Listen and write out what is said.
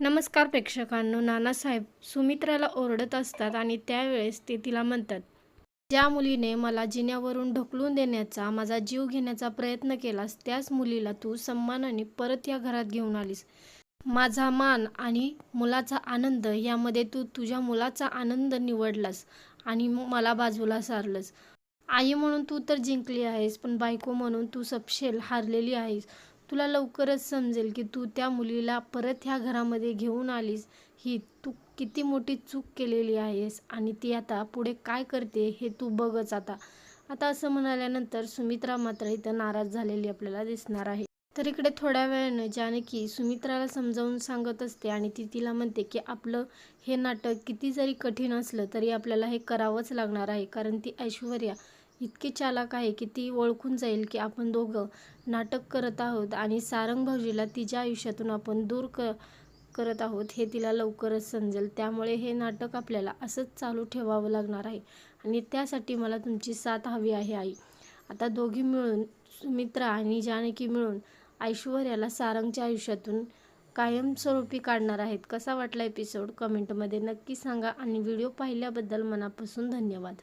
नमस्कार प्रेक्षकांनो नानासाहेब सुमित्राला ओरडत असतात आणि त्यावेळेस ते तिला म्हणतात ज्या मुलीने मला जिन्यावरून ढकलून देण्याचा माझा जीव घेण्याचा प्रयत्न केलास त्याच मुलीला तू सन्मानाने परत या घरात घेऊन आलीस. माझा मान आणि मुलाचा आनंद यामध्ये तू तुझ्या मुलाचा आनंद निवडलास आणि मला बाजूला सारलंस. आई म्हणून तू तर जिंकली आहेस पण बायको म्हणून तू सपशेल हारलेली आहेस. तुला लवकरच समजेल की तू त्या मुलीला परत ह्या घरामध्ये घेऊन आलीस. ही तू किती मोठी चूक केलेली आहेस आणि ती आता पुढे काय करते हे तू बघच आता. आता असं म्हणाल्यानंतर सुमित्रा मात्र इथं नाराज झालेली आपल्याला दिसणार आहे. तर इकडे थोड्या वेळानं जानकी सुमित्राला समजावून सांगत असते आणि ती तिला म्हणते की आपलं हे नाटक किती जरी कठीण असलं तरी आपल्याला हे करावंच लागणार आहे. कारण ती ऐश्वर्या इतकी चालाक आहे की ती ओळखून जाईल की आपण दोघं नाटक करत आहोत आणि सारंग भाऊजीला तिच्या आयुष्यातून आपण दूर क करत आहोत हे तिला लवकरच समजेल. त्यामुळे हे नाटक आपल्याला असंच चालू ठेवावं लागणार आहे आणि त्यासाठी मला तुमची साथ हवी आहे आई. आता दोघी मिळून सुमित्रा आणि जानकी मिळून ऐश्वर्याला सारंगच्या आयुष्यातून कायमस्वरूपी काढणार आहेत. कसा वाटला एपिसोड कमेंटमध्ये नक्की सांगा आणि व्हिडिओ पाहिल्याबद्दल मनापासून धन्यवाद.